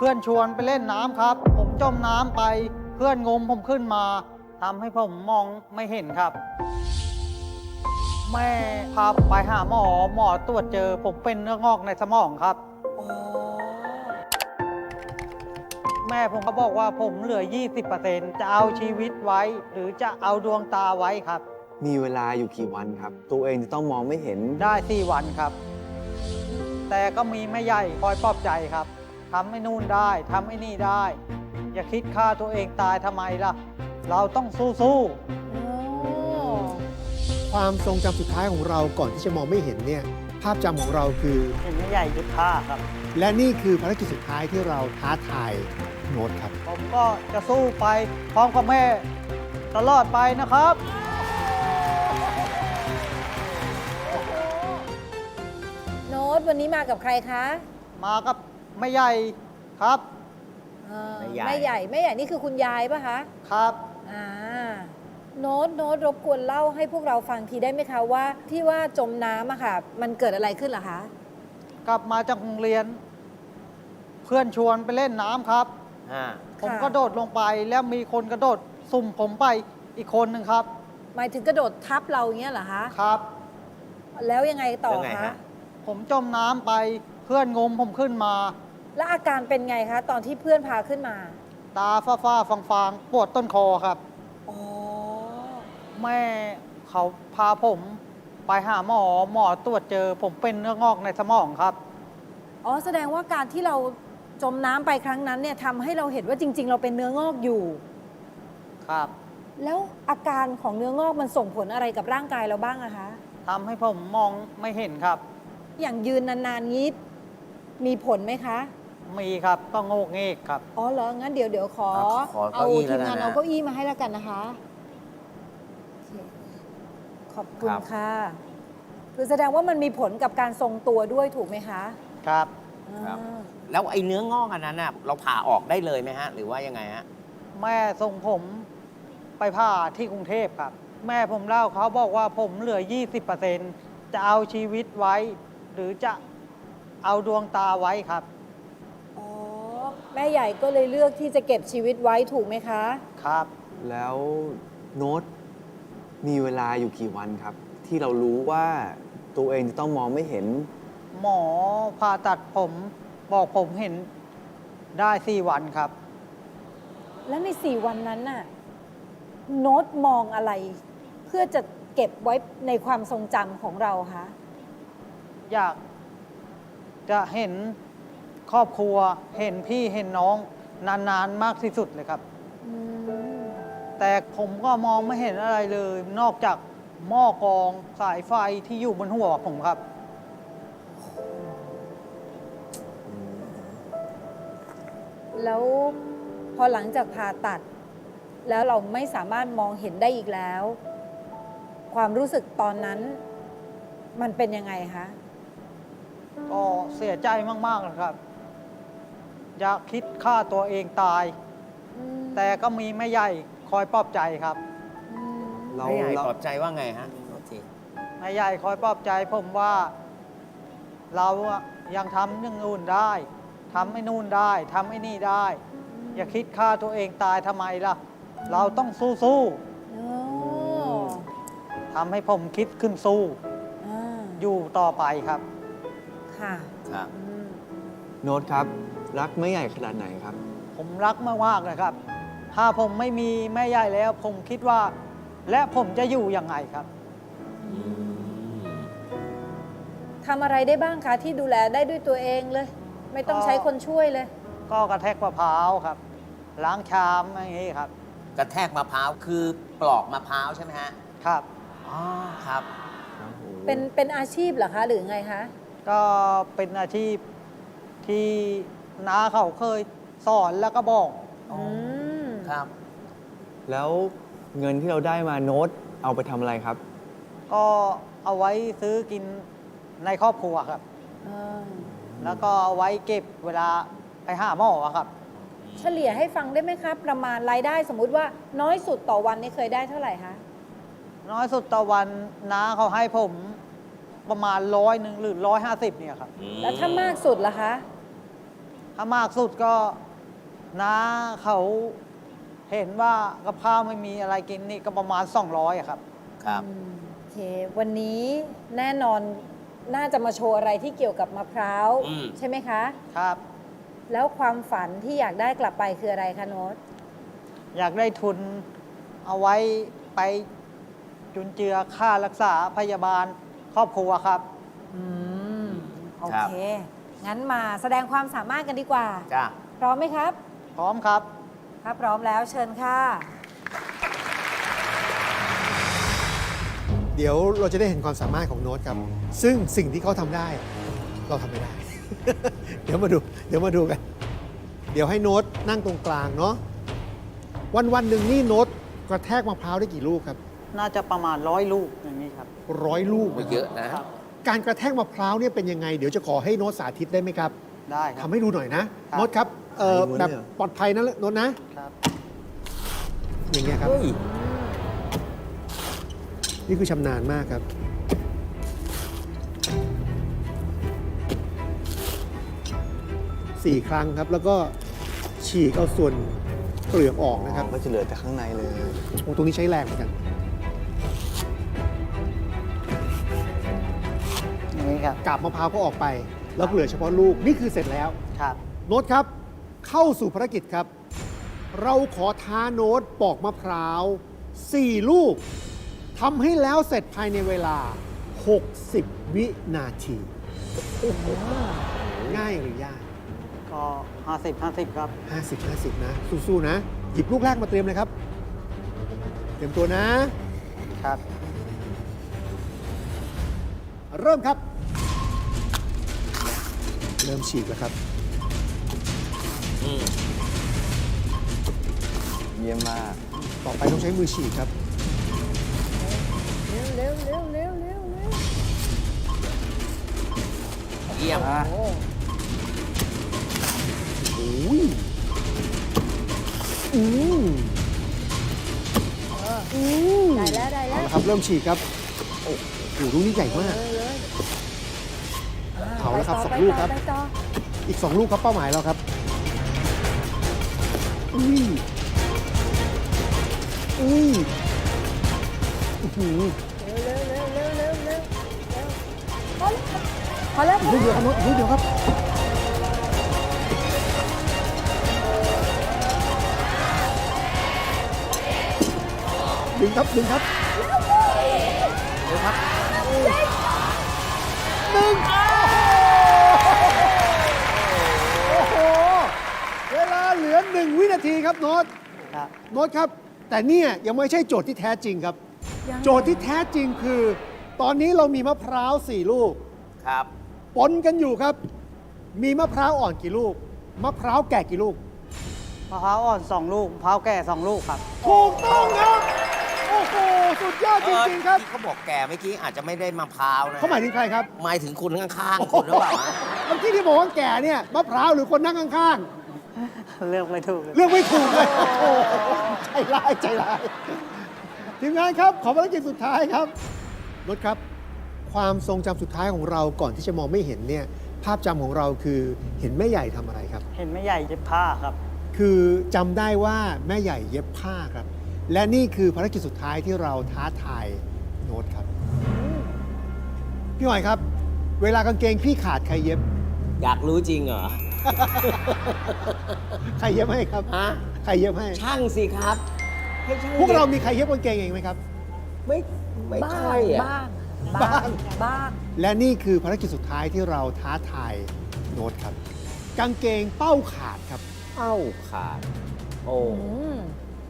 เพื่อนชวนไปเล่นน้ำครับ ผมจมน้ำไปเพื่อนงมผมขึ้นมาทำให้ผมมองไม่เห็นครับ แม่พาไปหาหมอหมอตรวจเจอ ผมเป็นเนื้องอกในสมองครับอ๋อแม่ผมก็บอกว่าผมเหลือ 20%จะเอาชีวิตไว้ หรือจะเอาดวงตาไว้ครับ มีเวลาอยู่กี่วันครับ ตัวเองจะต้องมองไม่เห็นได้สี่วันครับ แต่ก็มีแม่ใหญ่คอยปลอบใจครับ ทำให้นู่นได้ทำให้นี่ได้ อย่าคิดฆ่าตัวเองตายทำไมล่ะ เราต้องสู้อ๋อความทรงจำสุดท้ายของเราก่อนที่จะมองไม่เห็นเนี่ย ภาพจำของเราคือ ๆเห็นแม่ใหญ่ยึดฆ่าครับ และนี่คือภารกิจสุดท้ายที่เราท้าทายโน้ตครับ ผมก็จะสู้ไปพร้อมกับแม่ ตลอดไปนะครับ โน้ตวันนี้มากับใครคะ มากับ แม่ใหญ่ครับเออแม่ใหญ่แม่ใหญ่แม่ใหญ่นี่คือคุณยายปะคะครับ อ่าโน้ตโน้ตรบกวนเล่าให้พวกเราฟังทีได้ไหมคะว่า ที่ว่าจมน้ำอะค่ะ มันเกิดอะไรขึ้นเหรอคะกลับมาจากโรงเรียน เพื่อนชวนไปเล่นน้ำครับ อ่าผมก็โดดลงไปแล้วมีคนกระโดดสุ่มผมไปอีกคนหนึ่งครับ หมายถึงกระโดดทับเราอย่างเงี้ยเหรอคะครับ แล้วยังไงต่อแล้วไงคะ ฮะ ผมจมน้ำไปเพื่อนงมผมขึ้นมา แล้วอาการเป็นไงคะ ตอนที่เพื่อนพาขึ้นมา ตาฝ้าฝ้าฟางฟางๆปวดต้นคอครับ อ๋อ แม่เขาพาผมไปหาหมอหมอตรวจเจอ ผมเป็นเนื้องอกในสมองครับ อ๋อ แสดงว่าการที่เราจมน้ำไปครั้งนั้นเนี่ยทำให้เราเห็นว่าจริง ๆ เราเป็นเนื้องอกอยู่ ครับ แล้วอาการของเนื้องอกมันส่งผลอะไรกับร่างกายเราบ้างอะคะ ทำให้ผมมองไม่เห็นครับ อย่างยืนนานๆงี้มีผลไหมคะ มีครับก็โงกเงกครับ อ๋อเหรอ งั้นเดี๋ยวเดี๋ยวขออะขอเอาเก้าอี้ทีมงานแล้วนะเอาเก้าอี้มาให้แล้วกันนะคะโอเคขอบคุณครับ ค่ะ คือแสดงว่ามันมีผลกับการทรงตัวด้วยถูกไหมคะครับ ครับ อ่าแล้วไอ้เนื้องอกอันนั้นน่ะเราผ่าออกได้เลยไหมฮะ หรือว่ายังไงฮะ แม่ส่งผมไปผ่าที่กรุงเทพครับ แม่ผมเล่าเขาบอกว่าผมเหลือ 20%จะเอาชีวิตไว้ หรือจะเอาดวงตาไว้ครับอ๋อแม่ใหญ่ก็เลยเลือกที่จะเก็บชีวิตไว้ถูกไหมคะ ครับ แล้วโน้ตมีเวลาอยู่กี่วันครับ ที่เรารู้ว่าตัวเองจะต้องมองไม่เห็น หมอผ่าตัดผมบอกผมเห็นได้สี่วันครับ แล้วในสี่วันนั้นน่ะโน้ตมองอะไร เพื่อจะเก็บไว้ในความทรงจำของเราคะอยากจะเห็น ครอบครัวเห็นพี่เห็นน้องนานๆมากที่สุดเลยครับ อืมแต่ผมก็มองไม่เห็นอะไรเลย นอกจากหม้อกรองสายไฟที่อยู่บนหัวผมครับ แล้วพอหลังจากผ่าตัด แล้วเราไม่สามารถมองเห็นได้อีกแล้ว ความรู้สึกตอนนั้น มันเป็นยังไงคะ ก็เสียใจมากๆเลยครับ อยากคิดฆ่าตัวเองตาย อืมแต่ก็มีแม่ใหญ่คอยปลอบใจครับอืมเราไม่ใหญ่เรา ปลอบใจว่าไงฮะโทษทีแม่ใหญ่คอยปลอบใจผมว่า เราอะยังทำเรื่องนู่นได้ทำไอ้นู่นได้ทำไอ้นี่ได้ อย่าคิดฆ่าตัวเองตายทำไมล่ะ เราต้องสู้สู้โอ้ๆทำให้ผมคิดขึ้นสู้ อ่าอยู่ต่อไปครับ ค่ะ ครับ อืม โน้ตครับ รักไม่ใหญ่ขนาดไหนครับ ผมรักมากๆเลยครับ ถ้าผมไม่มีแม่ใหญ่แล้ว ผมคิดว่า และผมจะอยู่ยังไงครับ ทำอะไรได้บ้างคะที่ดูแลได้ด้วยตัวเองเลย ไม่ต้องก็ใช้คนช่วยเลย ก็กระแทกมะพร้าวครับ ล้างชามอย่างนี้ครับ กระแทกมะพร้าวคือปลอกมะพร้าวใช่ไหมฮะครับ อ๋อครับ เป็นเป็นอาชีพเหรอคะ หรือไงคะ ก็เป็นอาชีพ ที่น้าเขาเคยสอนแล้วก็บอก อืมครับ แล้วเงินที่เราได้มาโน้ตเอาไปทำอะไรครับ ก็เอาไว้ซื้อกินในครอบครัวครับอ่าแล้วก็เอาไว้เก็บเวลาไปหาหมอครับ เฉลี่ยให้ฟังได้ไหมคะประมาณรายได้สมมุติว่าน้อยสุดต่อวันนี่เคยได้เท่าไหร่คะน้อยสุดต่อวันน้าเขาให้ผมประมาณร้อยหนึ่งหรือร้อยห้าสิบเนี่ยครับ แล้วถ้ามากสุดล่ะคะ ถ้ามากสุดก็น้าเขาเห็นว่ากับข้าวไม่มีอะไรกินนี่ก็ประมาณ 200อะครับ ครับ อืมโอเควันนี้แน่นอนน่าจะมาโชว์อะไรที่เกี่ยวกับมะพร้าวอืม ใช่ไหมคะ ครับ แล้วความฝันที่อยากได้กลับไปคืออะไรคะโน้ตอยากได้ทุนเอาไว้ไปจุนเจือค่ารักษาพยาบาลครอบครัวครับ อืม โอครับเค งั้นมาแสดงความสามารถกันดีกว่า จ้าพร้อมไหมครับ พร้อมครับ ถ้าพร้อมแล้วเชิญค่ะ เดี๋ยวเราจะได้เห็นความสามารถของโน้ตครับ ซึ่งสิ่งที่เขาทำได้ เราทำไม่ได้ เดี๋ยวมาดู เดี๋ยวมาดูกัน เดี๋ยวให้โน้ตนั่งตรงกลางเนาะ วันวันๆหนึ่งนี่โน้ตกระแทกมะพร้าวได้กี่ลูกครับน่าจะประมาณร้อยลูกอย่างนี้ครับ ร้อยลูกไม่นเยอะนะ ครับ การกระแทกมะพร้าวเนี่ยเป็นยังไง เดี๋ยวจะขอให้โน้ตสาธิตได้ไหมครับได้ครัทำบ ให้ดูหน่อยนะครับ โน้ตครับเอ่อให้ดูแบบเนี่ยปลอดภัยนะโน้ตนะ ครับอย่างเงี้ยครับ เฮ้ยนี่คือชำนาญมากครับ สี่ครั้งครับ แล้วก็ฉีกเอาส่วนเปลือกออกนะครับก็จะเหลือแต่ข้างในเลย โอ้ตรงนี้ใช้แรงเหมือนกัน ครับ กาบมะพร้าวก็ออกไป แล้วก็เหลือเฉพาะลูกนี่คือเสร็จแล้วครับ โน้ตครับ เข้าสู่ภารกิจครับ เราขอท้าโน้ตปอกมะพร้าว 4 ลูกทำให้แล้วเสร็จภายในเวลา 60 วินาทีง่ายหรือยากก็ 50 50 ครับ 50 50 นะ สู้ๆนะ หยิบลูกแรกมาเตรียมเลยครับ เตรียมตัวนะ ครับ เริ่มครับ เริ่มฉีกแล้วครับ อืมเยี่ยมมากต่อไปต้องใช้มือฉีกครับ เร็วเร็วเร็วเร็วเร็วเร็วเยี่ยมอะโอ้โอ้ยอืมอืมได้แล้วได้แล้เอาวละครับ เริ่มฉีกครับ โอ้โหลูกนี้ใหญ่มาก เลยเลย เอาละครับไปสองไปลูกต่ครับไปต่ออีก2ลูกครับเป้าหมายเราครับอุ้ยอุ้ยอื้อหือเร็วเร็วเร็วเร็วเร็วเร็วเร็วพอแล้วพออีกแล้วลูกเดียวครับโน้ตอีกลูกเดียวครับดึงครับดึงครับเร็วครับหนึ่งโอ้โห เวลาเหลือหนึ่งวินาทีครับโน้ตครับโน้ตครับ แต่เนี่ยยังไม่ใช่โจทย์ที่แท้จริงครับยังโจทย์ที่แท้จริงคือ ตอนนี้เรามีมะพร้าวสี่ลูกครับปนกันอยู่ครับ มีมะพร้าวอ่อนกี่ลูก มะพร้าวแก่กี่ลูก มะพร้าวอ่อน2ลูกมะพร้าวแก่2ลูกครับ ถูกต้องครับ โอ้โหสุดยอดจริงๆครับที่เขาบอกแก่เมื่อกี้อาจจะไม่ได้มะพร้าวนะเขาหมายถึงใครครับหมายถึงคุณข้างๆคุณหรือเปล่าฮะ เมื่อกี้ที่บอกว่าแก่เนี่ยมะพร้าวหรือคนนั่งข้าง เลือกไม่ถูกเลยๆเรื่องไม่ถูกเลยโอ้โหใจร้ายใจร้ายทีมงานครับ ขอภารกิจสุดท้ายครับรถครับ ความทรงจำสุดท้ายของเราก่อนที่จะมองไม่เห็นเนี่ย ภาพจำของเราคือเห็นแม่ใหญ่ทำอะไรครับ เห็นไม่ใหญ่เย็บผ้าครับ คือจำได้ว่าแม่ใหญ่เย็บผ้าครับ และนี่คือภารกิจสุดท้ายที่เราท้าทายโน้ตครับ พี่หอยครับ เวลากางเกงพี่ขาดใครเย็บ อยากรู้จริงเหรอ ใครเย็บให้ครับ ฮะใครเย็บให้ ช่างสิครับให้ช่างพวกเรามีใครเย็บกางเกงเองไหมครับ ไม่ไม่บ้างใช่อะบ้างบ้าบ้างงบ้าง และนี่คือภารกิจสุดท้ายที่เราท้าทายโน้ตครับ กางเกงเป้าขาดครับ เอ้าขาดโอ้อืม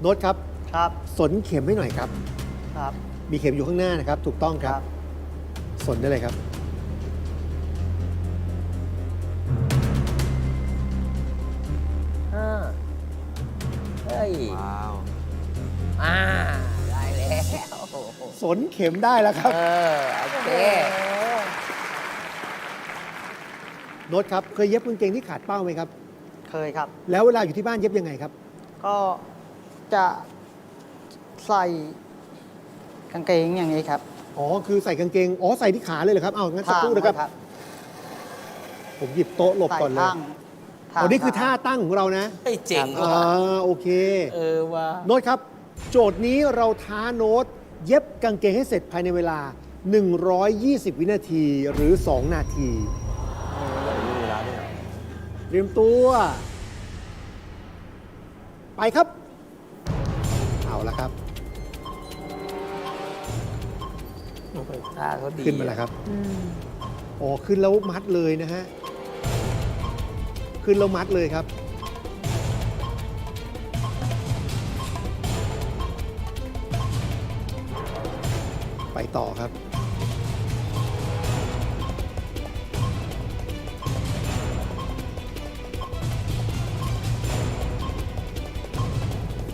โน้ตครับ ครับ สนเข็มให้หน่อยครับ ครับ มีเข็มอยู่ข้างหน้านะครับ ถูกต้องครับ สนได้เลยครับ ว้าว อ่า ได้แล้ว สนเข็มได้แล้วครับ เออ โอเค โน้ตครับ เคยเย็บกางเกงที่ขาดเป้าไหมครับ เคยครับ แล้วเวลาอยู่ที่บ้านเย็บยังไงครับ ก็จะใส่กางเกงอย่างนี้ครับอ๋อ คือใส่กางเกง อ๋อ ใส่ที่ขาเลยเหรอครับ เอางั้นสักครู่นะครับทางไว้ผมหยิบโต๊ะหลบใส่ก่อนเลยทางทาง อ๋อนี่คือซ้ยท่าตั้งของเรานะเฮ้ยเจ๋งอ่ว่ะาโอเค เออว่าโน้ตครับ โจทย์นี้เราท้าโน้ต เย็บกางเกงให้เสร็จภายในเวลา 120 วินาทีหรือ 2 นาที เตรียมตัว ไปครับ เอาละครับ ท่าเขาดีขึ้นมาแล้วครับอืมอ๋อ ขึ้นแล้วมัดเลยนะฮะ ขึ้นแล้วมัดเลยครับ ไปต่อครับ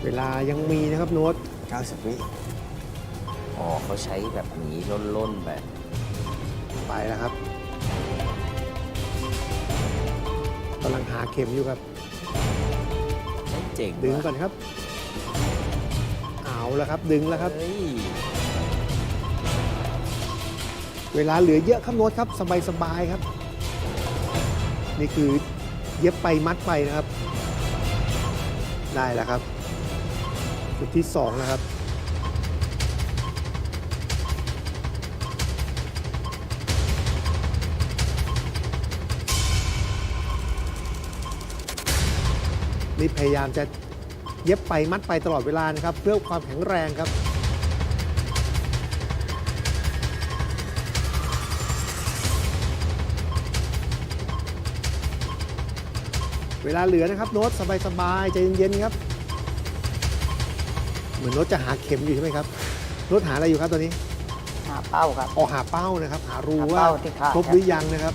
เวลายังมีนะครับโน้ต90 วิอ๋อเขาใช้แบบนี้ล่นๆแบบไปแล้วครับ กำลังหาเข็มอยู่ครับ เจ๋งดึงว่ะก่อนครับ เอาแล้วครับ ดึงแล้วครับ เฮ้ยเวลาเหลือเยอะครับโน้ตครับ สบายๆครับ นี่คือเย็บไปมัดไปนะครับ ได้แล้วครับ จุดที่สองนะครับ นี่พยายามจะเย็บไปมัดไปตลอดเวลานะครับ เพื่อความแข็งแรงครับ เวลาเหลือนะครับโน้ตสบายๆใจเย็นๆครับ เหมือนโน้ตจะหาเข็มอยู่ใช่ไหมครับโน้ตหาอะไรอยู่ครับตอนนี้หาเป้าครับ ออกหาเป้านะครับ หารูหาว่าเป้าที่ขาด ครบหรือยังนะครับ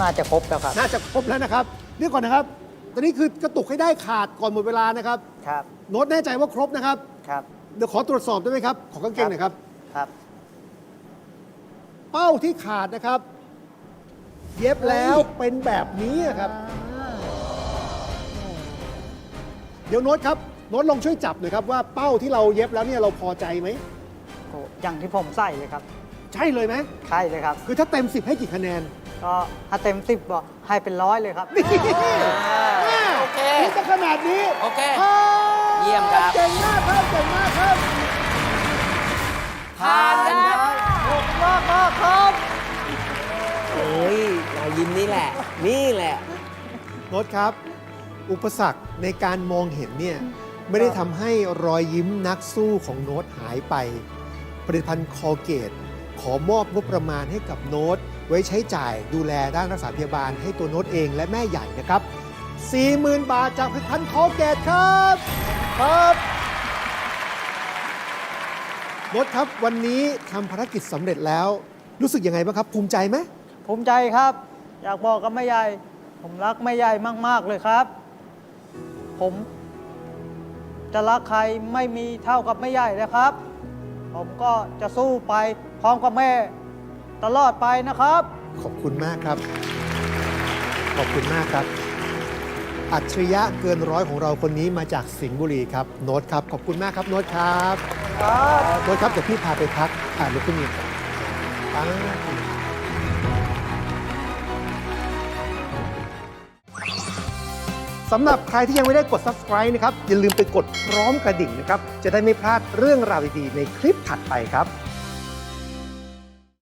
น่าจะครบแล้วครับ น่าจะครบแล้วนะครับ เดี๋ยวก่อนนะครับ ตอนนี้คือกระตุกให้ได้ขาดก่อนหมดเวลานะครับ ครับ โน้ตแน่ใจว่าครบนะครับ ครับ เดี๋ยวขอตรวจสอบได้ไหมครับ ขอกางเกงหน่อยครับ ครับ เป้าที่ขาดนะครับ เย็บแล้วเป็นแบบนี้ครับ เดี๋ยวโน้ตครับ โน้ตลองช่วยจับหน่อยครับว่าเป้าที่เราเย็บแล้วเนี่ยเราพอใจไหมโอ้อย่างที่ผมใส่เลยครับ ใช่เลยไหมใช่เลยครับ คือถ้าเต็ม 10 ให้กี่คะแนน ก็ถ้าเต็มสิบบอกให้เป็นร้อยเลยครับ โอเคนี่จะขนาดนี้โอเคผ่านเยี่ยมครับ เก่งมากครับเก่งมากครับผ่านครับขอบคุณมากมากครับเฮ้ยรอยยิ้มนี่แหละ นี่แหละโน้ตครับ อุปสรรคในการมองเห็นเนี่ย ไม่ได้ทำให้รอยยิ้มนักสู้ของโน้ตหายไป ผลิตภัณฑ์คอเกต ขอมอบงบประมาณให้กับโน้ต ไว้ใช้จ่ายดูแลด้านรักษาพยาบาลให้ตัวโน้ตเองและแม่ใหญ่นะครับ 40,000 บาทจากผลิตภัณฑ์คอเกตครับ ครับโน้ตครับวันนี้ทำภารกิจสำเร็จแล้ว รู้สึกยังไงบ้างครับ ภูมิใจไหมภูมิใจครับ อยากบอกกับแม่ใหญ่ ผมรักแม่ใหญ่มาก ๆ เลยครับ ผม จะรักใครไม่มีเท่ากับแม่ใหญ่นะครับ ผมก็จะสู้ไป ร้อมกับแม่ ตลอดไปนะครับ ขอบคุณมากครับ ขอบคุณมากครับ อัจฉริยะเกินร้อยของเราคนนี้มาจากสิงห์บุรีครับโน้ตครับ ขอบคุณมากครับโน้ตครับโน้ตครับเดี๋ยวพี่พาไปพักอ่าลุกขึ้นยืนก่อนป๊าบสำหรับใครที่ยังไม่ได้กด subscribe นะครับ อย่าลืมไปกดพร้อมกระดิ่งนะครับ จะได้ไม่พลาดเรื่องราวดีๆในคลิปถัดไปครับ